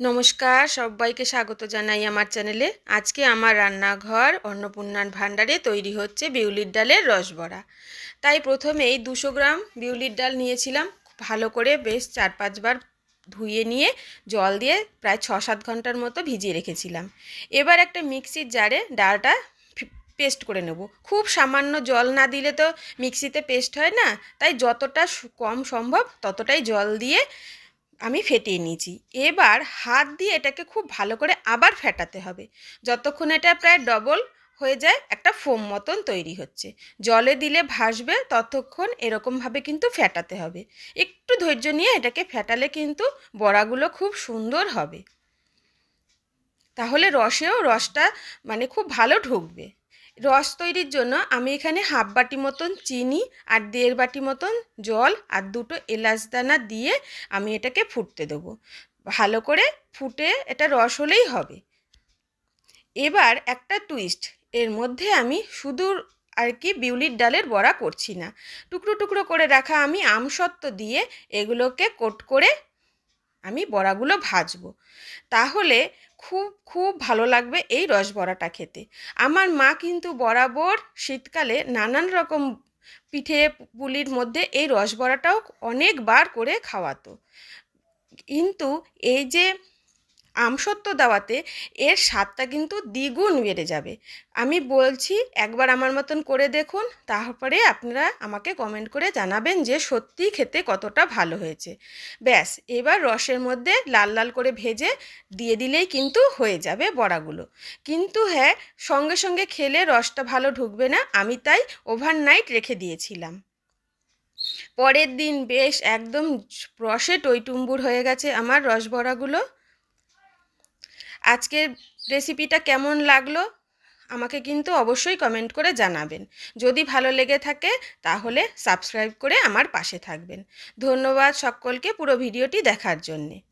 নমস্কার, সবাইকে স্বাগত জানাই আমার চ্যানেলে। আজকে আমার রান্নাঘর অন্নপূর্ণার ভাণ্ডারে তৈরি হচ্ছে বিউলির ডালের রসবড়া। তাই প্রথমেই দুশো গ্রাম বিউলির ডাল নিয়েছিলাম। ভালো করে বেশ চার পাঁচবার ধুয়ে নিয়ে জল দিয়ে প্রায় ছ সাত ঘণ্টার মতো ভিজিয়ে রেখেছিলাম। এবার একটা মিক্সির জারে ডালটা পেস্ট করে নেব। খুব সামান্য জল না দিলে তো মিক্সিতে পেস্ট হয় না, তাই যতটা কম সম্ভব ততটাই জল দিয়ে আমি ফেটিয়ে নিয়েছি। এবার হাত দিয়ে এটাকে খুব ভালো করে আবার ফেটাতে হবে। যতক্ষণ এটা প্রায় ডবল হয়ে যায়, একটা ফোম মতন তৈরি হচ্ছে। জলে দিলে ভাসবে, ততক্ষণ এরকমভাবে কিন্তু ফেটাতে হবে। একটু ধৈর্য নিয়ে এটাকে ফেটালে কিন্তু বড়াগুলো খুব সুন্দর হবে। তাহলে রসেও রসটা মানে খুব ভালো ঢুকবে। রস তৈরির জন্য আমি এখানে হাফ বাটি মতন চিনি আর দেড় বাটি মতন জল আর দুটো এলাচ দানা দিয়ে আমি এটাকে ফুটতে দেবো। ভালো করে ফুটে এটা রস হলেই হবে। এবার একটা টুইস্ট এর মধ্যে আমি শুধু আর কি বিউলির ডালের বড়া করছি না। টুকরো টুকরো করে রাখা আমি আমসত্ত্ব দিয়ে এগুলোকে কোট করে আমি বড়াগুলো ভাজবো। তাহলে খুব খুব ভালো লাগবে এই রস বড়াটা খেতে। আমার মা কিন্তু বরাবর শীতকালে নানান রকম পিঠে পুলির মধ্যে এই রস বড়াটাও অনেকবার করে খাওয়াতো। কিন্তু এই যে আমসত্ব দেওয়াতে এর স্বাদটা কিন্তু দ্বিগুণ বেড়ে যাবে। আমি বলছি, একবার আমার মতন করে দেখুন, তারপরে আপনারা আমাকে কমেন্ট করে জানাবেন যে সত্যি খেতে কতটা ভালো হয়েছে। ব্যাস, এবার রসের মধ্যে লাল লাল করে ভেজে দিয়ে দিলেই কিন্তু হয়ে যাবে বড়াগুলো। কিন্তু হ্যাঁ সঙ্গে সঙ্গে খেলে রসটা ভালো ঢুকবে না, আমি তাই ওভারনাইট রেখে দিয়েছিলাম। পরের দিন বেশ একদম রসে টইটুম্বুর হয়ে গেছে আমার রসবড়াগুলো আজকের রেসিপিটা কেমন লাগল? আমাকে কিন্তু অবশ্যই কমেন্ট করে জানাবেন। যদি ভালো লেগে থাকে, তাহলে সাবস্ক্রাইব করে আমার পাশে থাকবেন। ধন্যবাদ সকলকে পুরো ভিডিওটি দেখার জন্যে।